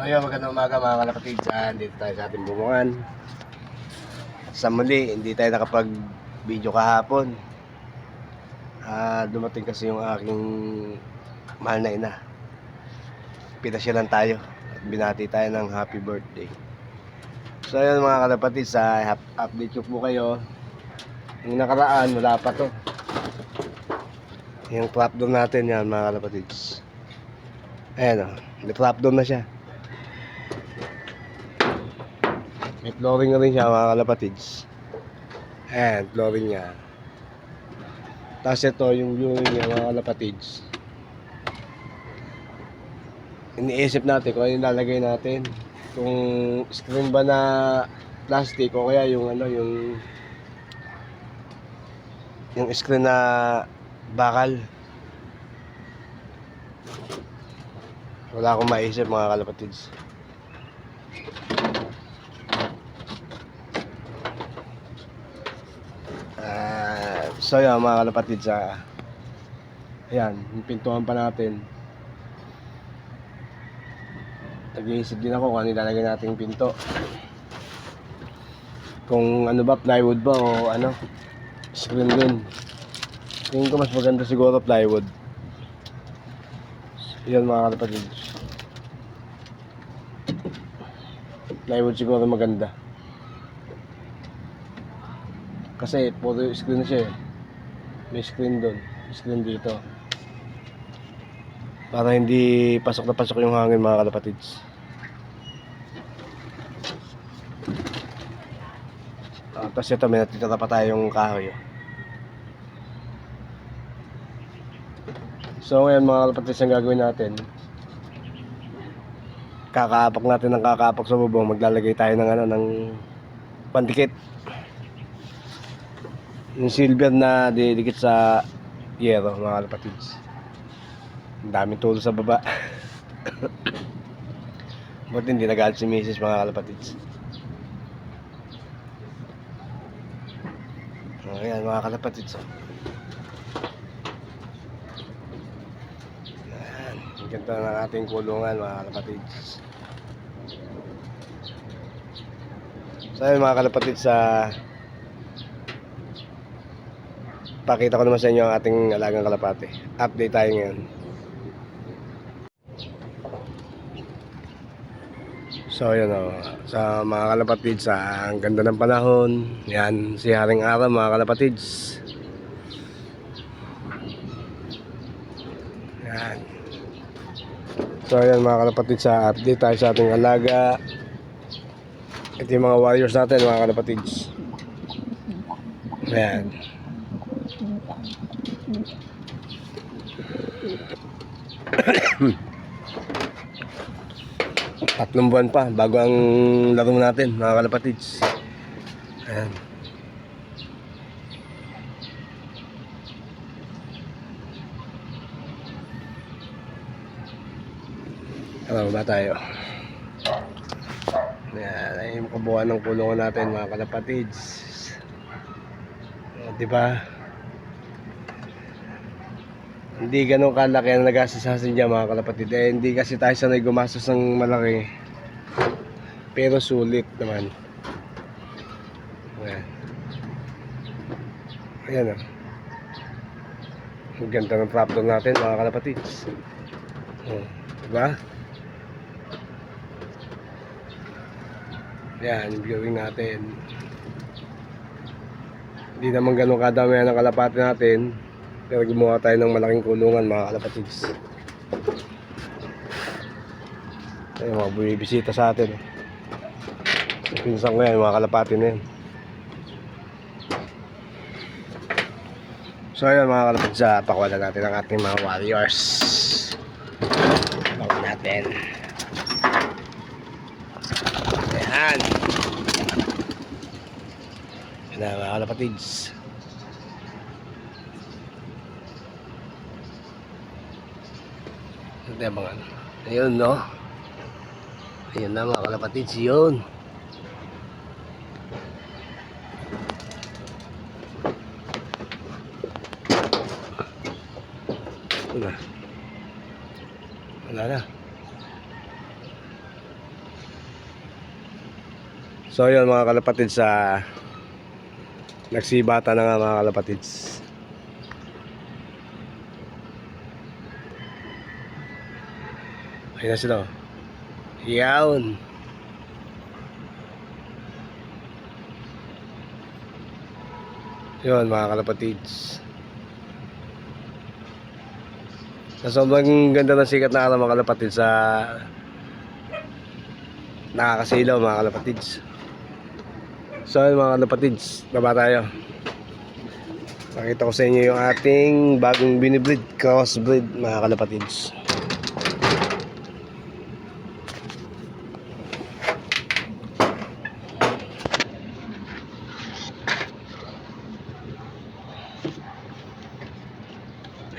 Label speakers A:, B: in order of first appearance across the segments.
A: So ayun, magandang umaga mga kalapatid. Ah, dito tayo sa ating bumungan. Sa muli, hindi tayo nakapag-video kahapon. Ah, dumating kasi yung aking mahal na ina. Pinasyalan tayo. At binati tayo ng happy birthday. So ayun mga kalapatid, sa update ko po kayo. Yung nakaraan, wala pa to. Yung trap doon natin yan mga kalapatids. Ayan o, may trap doon na siya. May flooring na rin siya mga kalapatids. Ayan, flooring niya. Tapos ito yung viewing niya mga kalapatids. Iniisip natin kung ano yung lalagay natin. Kung screen ba na plastic o kaya yung ano yung yung screen na bakal. Wala akong maisip mga kalapatids. Ah, so yan mga kalapatids ah. Ayan, pintuan pa natin. Nag-iisip din ako kung ano ilalagay nating pinto. Kung ano ba, plywood ba o ano, screen din. Tingin ko mas maganda siguro plywood. Yan mga kalapatids. Plywood siguro maganda. Kasi puro screen siya eh. May screen doon. Screen dito. Para hindi pasok na pasok yung hangin mga kalapatids. Ah, tapos ito may natitira pa tayong kahoy. So ngayon mga kalapatids ang gagawin natin. Kakaapak natin ng kakaapak sa bubong. Maglalagay tayo ng ano ng pandikit. Yung silver na didikit sa yero mga kalapatids. Ang daming tulo sa baba. Ba't hindi nagalit si Mrs. mga kalapatids? Ayan mga kalapatids. Ayan. Ganda ng ating kulungan mga kalapatids. So ayun mga kalapatids sa pakita ko naman sa inyo ang ating alagang kalapate. Update tayo ngayon. So yun o, sa mga kalapatids, sa ang ganda ng panahon, yan si Haring Araw mga kalapatids. Yan. So yan mga kalapatids, sa update tayo sa ating alaga. Ito yung mga warriors natin mga kalapatids. Ayan. Tatlong buwan pa bago ang laro natin, mga kalapatids. Ayan. Ano ba tayo? Ayan, ay yung kabuuan ng kulungan natin, mga kalapatids. O, di ba? Hindi ganun kalaki ang nagasasasin dyan mga kalapatid. Eh, hindi kasi tayo sanay gumastos ng malaki. Pero sulit naman. Ayan. Ayan o. Ang ganda ng trapdoor natin mga kalapatids. Oh, diba? Ayan, yung viewing natin. Hindi naman ganun kadami ang kalapati natin. Pero gumawa tayo ng malaking kulungan mga kalapatids. Ayun, mga bumibisita sa atin. Yung Pinsan ko yan, mga kalapati na yan. So ayun mga kalapatids, ah, pakuha na natin ang ating mga warriors. Pakuha natin. Ayan. Ayan na mga kalapatids. Ano. Ayun, no? Ayun na mga kalapatids, yun. Wala. Wala na. So yun mga kalapatids sa nagsibata na nga mga kalapatids. Ayun na sila. Yawn. Yun mga kalapatids. Sa sobrang ganda ng sikat na araw mga kalapatids sa nakakasilaw mga kalapatids. So yun mga kalapatids, baba tayo. Pakita ko sa inyo yung ating bagong binibreed, crossbreed mga kalapatids.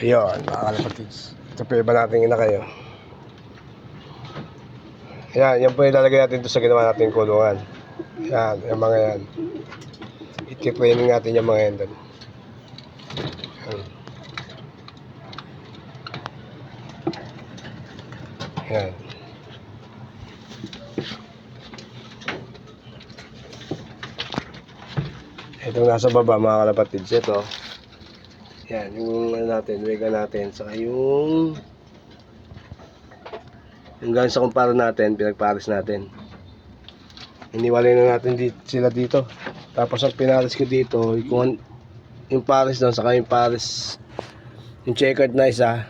A: Ayun, mga kalapatids. Ito po iba natin ina kayo. Yan, yan po ilalagay natin doon sa ginawa natin kulungan. Yan, yung mga yan. Iti-training natin yung mga yan doon. Yan. Yan. Itong nasa baba mga kalapatids, ito. Yan, yung ano natin, wega natin, saka yung yung galing sa kumpara natin, pinagpares natin. Iniwalay na natin di, sila dito. Tapos ang pinares ko dito, yung, yung pares doon, saka yung pares, yung checkered na isa,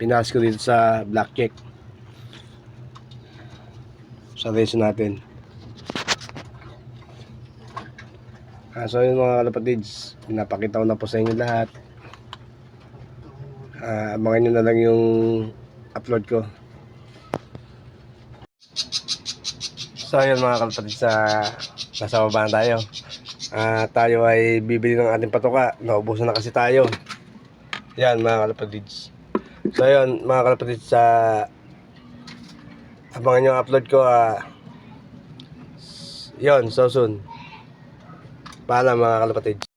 A: pinares ko dito sa black check. Sa race natin. Ah, so yun mga kalapatids, pinapakita ko na po sa inyo lahat. Ah, abangan nyo na lang yung upload ko. So ayun mga kalapatid sa nasa baba na tayo. Ah, tayo ay bibili ng ating patuka. Naubusan na kasi tayo. Yan mga kalapatids. So ayun mga kalapatids sa abangan yung upload ko. Ah, yun, so soon. Paalam mga kalapatids.